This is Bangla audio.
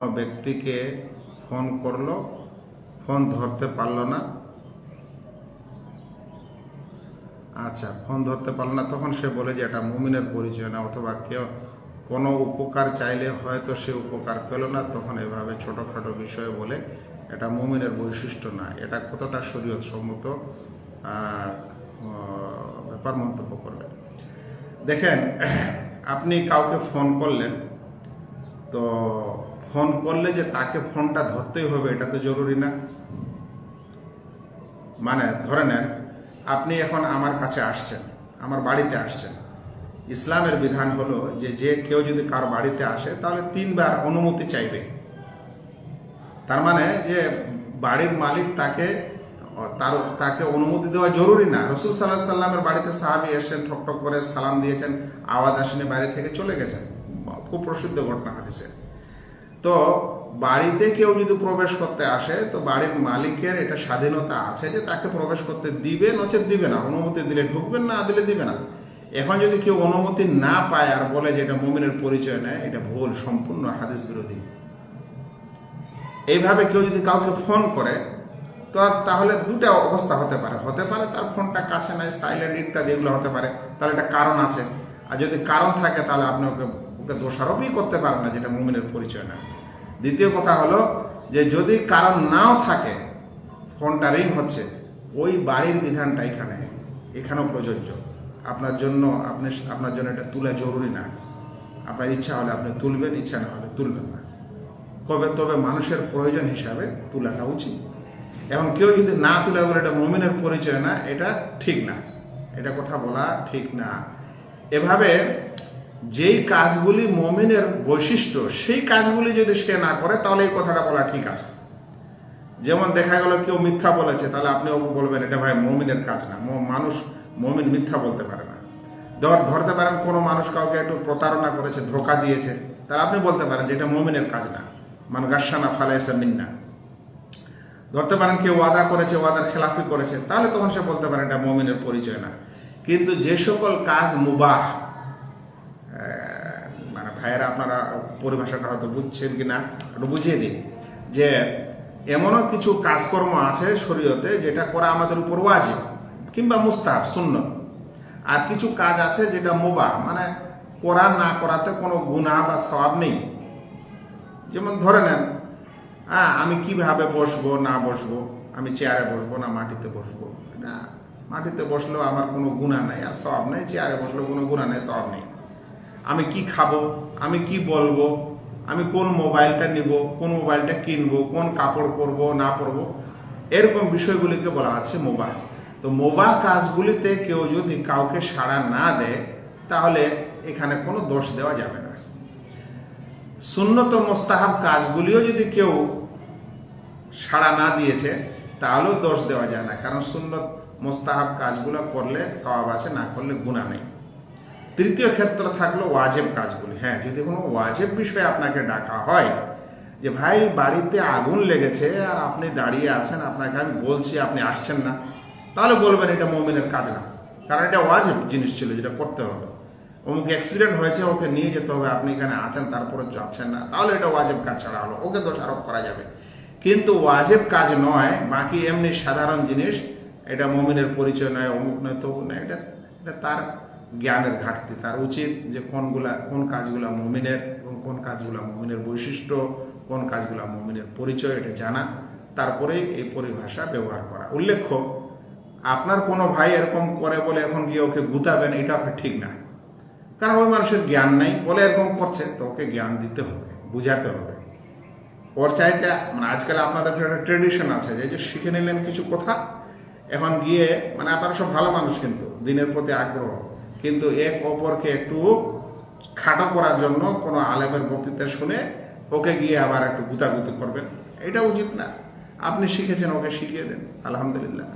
ব্যক্তিকে ফোন করল, ফোন ধরতে পারল না। আচ্ছা ফোন ধরতে পারল না, তখন সে বলে যে এটা মুমিনের পরিচয় না, অথবা কেউ কোনো উপকার চাইলে হয়তো সে উপকার পেল না, তখন এভাবে ছোটোখাটো বিষয়ে বলে এটা মুমিনের বৈশিষ্ট্য না। এটা কতটা শরীয়ত সম্মত ব্যাপার মন্তব্য করবে। দেখেন, আপনি কাউকে ফোন করলেন, তো ফোন করলে যে তাকে ফোনটা ধরতেই হবে, এটা তো জরুরি না। মানে ধরে নেন, আপনি এখন আমার কাছে আসছেন, আমার বাড়িতে আসছেন। ইসলামের বিধান হলো যে যে কেউ যদি কার বাড়িতে আসে, তাহলে তিনবার অনুমতি চাইবে। তার মানে যে বাড়ির মালিক তাকে, তার, তাকে অনুমতি দেওয়া জরুরি না। রসুল সাল্লাহ সাল্লামের বাড়িতে সাহাবি এসেছেন ঠক ঠক করে সালাম দিয়েছেন, আওয়াজ আসেনি, বাইরে থেকে চলে গেছেন। খুব প্রসিদ্ধ ঘটনা হাদিসে তো বাড়িতে কেউ যদি প্রবেশ করতে আসে, তো বাড়ির মালিকের এটা স্বাধীনতা আছে যে তাকে প্রবেশ করতে দিবে, নচেত দিবে না, অনুমতি দিলে ঢুকবেন না, দিলে দিবে না। এখন যদি কেউ অনুমতি না পায় আর বলে যে এটা মুমিনের পরিচয় নেয় এটা ভুল, সম্পূর্ণ হাদিস বিরোধী। এইভাবে কেউ যদি কাউকে ফোন করে, তো তাহলে দুটা অবস্থা হতে পারে। হতে পারে তার ফোনটা কাছে নাই সাইলেন্ট ইত্যাদি এগুলো হতে পারে, তাহলে এটা কারণ আছে। আর যদি কারণ থাকে, তাহলে আপনি ওকে ওকে দোষারোপই করতে পারেন না যেটা মুমিনের পরিচয় না। দ্বিতীয় কথা হলো যে যদি কারণ নাও থাকে, ফোনটা রিং হচ্ছে, ওই বাড়ির বিধানটা এখানে, এখানেও প্রযোজ্য। আপনার জন্য, আপনি, আপনার জন্য এটা তোলা জরুরি না। আপনার ইচ্ছা হলে আপনি তুলবেন, ইচ্ছা না হলে তুলবেন না। কবে তবে মানুষের প্রয়োজন হিসাবে তোলাটা উচিত। এখন কেউ যদি না তুলে বলে এটা মমিনের পরিচয় না, এটা ঠিক না। এটা কথা বলা ঠিক না। এভাবে যেই কাজগুলি মমিনের বৈশিষ্ট্য, সেই কাজগুলি যদি সে না করে, তাহলে এই কথাটা বলা ঠিক আছে। যেমন দেখা গেল কেউ মিথ্যা বলেছে, তাহলে আপনি বলবেন, এটা ভাই মমিনের কাজ না। মানুষ মমিন মিথ্যা বলতে পারে না। ধর, ধরতে পারেন কোনো মানুষ কাউকে একটু প্রতারণা করেছে, ধোকা দিয়েছে, তাহলে আপনি বলতে পারেন যে এটা মমিনের কাজ না। মান গাসানা ফালাইসা মিন্না। ধরতে পারেন কেউ ওয়াদা করেছে, ওয়াদার খেলাফি করেছে, তাহলে তখন সে বলতে পারেন এটা মমিনের পরিচয় না। কিন্তু যে সকল কাজ মুবাহ ভাইয়েরা আপনারা পরিভাষাটা হয়তো বুঝছেন কি না একটু বুঝিয়ে দিন যে এমনও কিছু কাজকর্ম আছে শরীয়তে যেটা করা আমাদের উপর ওয়াজিব কিংবা মুস্তাহাব শূন্য আর কিছু কাজ আছে যেটা মোবা মানে করা না করাতে কোনো গুনাহ বা স্বভাব নেই। যেমন ধরে নেন হ্যাঁ আমি কীভাবে বসবো, না বসবো? আমি চেয়ারে বসবো, না মাটিতে বসবো? না, মাটিতে বসলেও আমার কোনো গুণা নেই আর স্বভাব নেই, চেয়ারে বসলেও কোনো গুণা নেই সব নেই। আমি কি খাব? আমি কি বলব? আমি কোন মোবাইলটা নিব? কোন মোবাইলটা কিনবো? কোন কাপড় পরবো না পরবো? এরকম বিষয়গুলিকে বলা হচ্ছে মোবাইল। তো মোবাইল কাজগুলিতে কেউ যদি কাউকে সাড়া না দেয়, তাহলে এখানে কোনো দোষ দেওয়া যাবে না। সুন্নত মোস্তাহাব কাজগুলিও যদি কেউ সাড়া না দিয়েছে, তাহলেও দোষ দেওয়া যায় না। কারণ সুন্নত মোস্তাহাব কাজগুলো করলে, সওয়াব আছে, না করলে গুণা নেই। তৃতীয় ক্ষেত্র থাকল ওয়াজেব কাজগুলি। হ্যাঁ যদি কোনো ওয়াজেব বিষয়ে আপনাকে ডাকা হয় যে, ভাই, বাড়িতে আগুন লেগেছে আর আপনি দাঁড়িয়ে আছেন, আপনাকে আমি বলছি, আপনি আসছেন না। তাহলে বলবেন এটা মমিনের কাজ না। কারণ এটা ওয়াজেব জিনিস ছিল, যেটা করতে হবে। অমুক অ্যাক্সিডেন্ট হয়েছে, ওকে নিয়ে যেতে হবে, আপনি এখানে আছেন, তারপরে যাচ্ছেন না। তাহলে এটা ওয়াজেব কাজ ছাড়া হলো, ওকে দোষ আরোপ করা যাবে। কিন্তু ওয়াজেব কাজ নয়, বাকি এমনি সাধারণ জিনিস, এটা মমিনের পরিচয় নয়, অমুক নয় তবু নয়, এটা এটা তার জ্ঞানের ঘাটতি, তার উচিত যে কোনগুলা, কোন কাজগুলা মমিনের এবং কোন কাজগুলা মমিনের বৈশিষ্ট্য, কোন কাজগুলা মমিনের পরিচয়, এটা জানা তারপরেই এই পরিভাষা ব্যবহার করা। উল্লেখ্য, আপনার কোনো ভাই এরকম করে বলে এখন গিয়ে ওকে গুতাবেন, এটা আপনার ঠিক না। কারণ ওই মানুষের জ্ঞান নাই, বলে এরকম করছে, তো ওকে জ্ঞান দিতে হবে, বুঝাতে হবে। ওর চাইতে মানে আজকাল আপনাদের একটা ট্রেডিশন আছে যে শিখে নিলেন কিছু কথা, এখন গিয়ে মানে আপনারা সব ভালো মানুষ কিন্তু, দিনের প্রতি আগ্রহ। কিন্তু এক অপরকে একটু খাটো করার জন্য কোনো আলেমের বক্তৃতা শুনে ওকে গিয়ে আবার একটু গুতাগুতি করবেন। এটা উচিত না। আপনি শিখেছেন, ওকে শিখিয়ে দেন। আলহামদুলিল্লাহ।